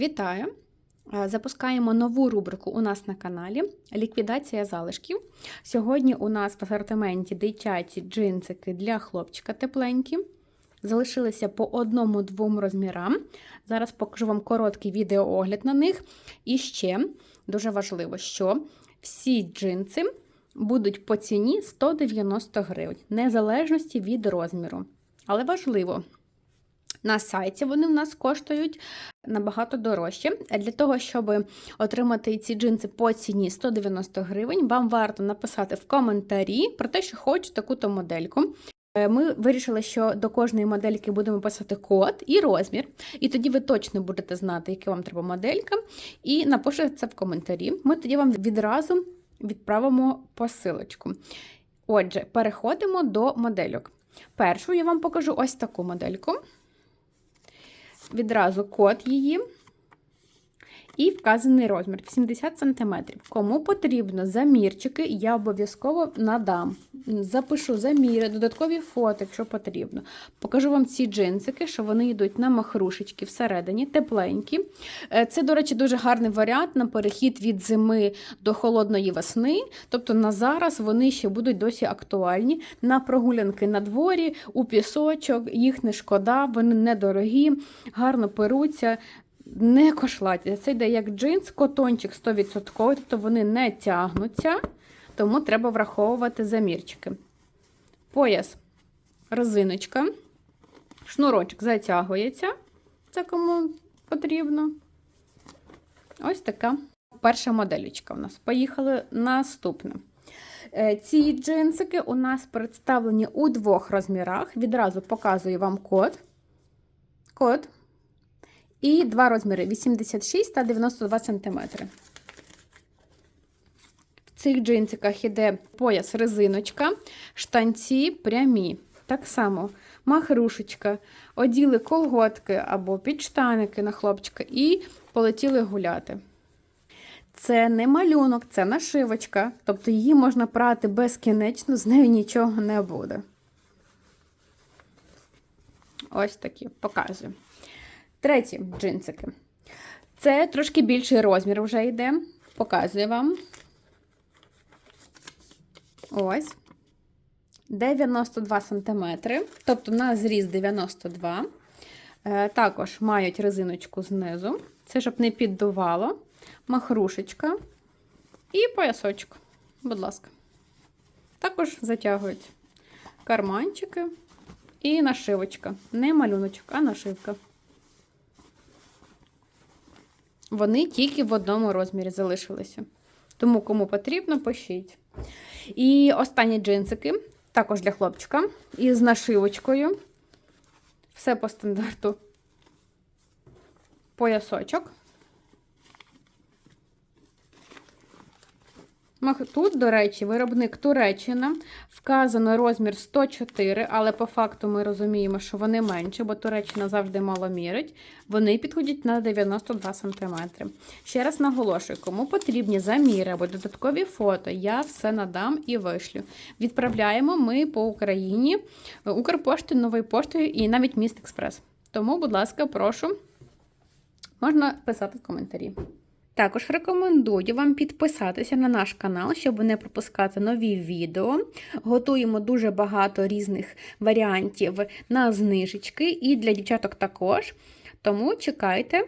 Вітаю! Запускаємо нову рубрику у нас на каналі Ліквідація залишків. Сьогодні у нас в асортименті дитячі джинсики для хлопчика тепленькі. Залишилися по одному-двом розмірам. Зараз покажу вам короткий відеоогляд на них. І ще дуже важливо, що всі джинси будуть по ціні 190 гривень, незалежності від розміру. Але важливо, на сайті вони в нас коштують набагато дорожче. Для того, щоб отримати ці джинси по ціні 190 гривень, вам варто написати в коментарі про те, що хочу таку-то модельку. Е, Ми вирішили, що до кожної модельки будемо писати код і розмір, і тоді ви точно будете знати, яка вам треба моделька, і напишете це в коментарі. Ми тоді вам відразу відправимо посилочку. Отже, переходимо до модельок. Першу я вам покажу ось таку модельку відразу код її і вказаний розмір 80 см. Кому потрібно замірчики, я обов'язково надам. Запишу заміри, додаткові фото, якщо потрібно. Покажу вам ці джинсики, що вони йдуть на махрушечки всередині, тепленькі. Е, Це, до речі, дуже гарний варіант на перехід від зими до холодної весни. Тобто на зараз вони ще будуть досі актуальні. На прогулянки на дворі, у пісочок, їх не шкода, вони недорогі, гарно перуться не кошлаті. Це йде як джинс, котончик 100%, тобто вони не тягнуться, тому треба враховувати замірчики. Пояс, резиночка, шнурочок затягується, це кому потрібно. Ось така перша моделічка у нас. Поїхали наступне. Ці джинсики у нас представлені у двох розмірах. Відразу показую вам код. Код. І два розміри 86 та 92 см. В цих джинсиках іде пояс резиночка, штанці прямі. Так само махрушечка, оділи колготки або підштаники на хлопчика і полетіли гуляти. Це не малюнок, це нашивочка, тобто її можна прати безкінечно, з нею нічого не буде. Ось такі показую. Треті джинсики. Це трошки більший розмір вже йде. Показую вам. Ось. 92 см. Тобто на зріз 92 е, Також мають резиночку знизу. Це щоб не піддувало. Махрушечка. І поясочок. Будь ласка. Також затягують карманчики і нашивочка. Не малюночок, а нашивка. Вони тільки в одному розмірі залишилися. Тому, кому потрібно, пишіть. І останні джинсики, також для хлопчика, із нашивочкою. Все по стандарту. Поясочок. Тут, до речі, виробник Туреччина. Вказано розмір 104, але по факту ми розуміємо, що вони менші, бо Туреччина завжди мало мірить. Вони підходять на 92 см. Ще раз наголошую, кому потрібні заміри або додаткові фото, я все надам і вишлю. Відправляємо ми по Україні Укрпоштою, новою поштою і навіть міст Експрес. Тому, будь ласка, прошу, можна писати в коментарі. Також рекомендую вам підписатися на наш канал, щоб не пропускати нові відео. Готуємо дуже багато різних варіантів на знижечки і для дівчаток також. Тому чекайте.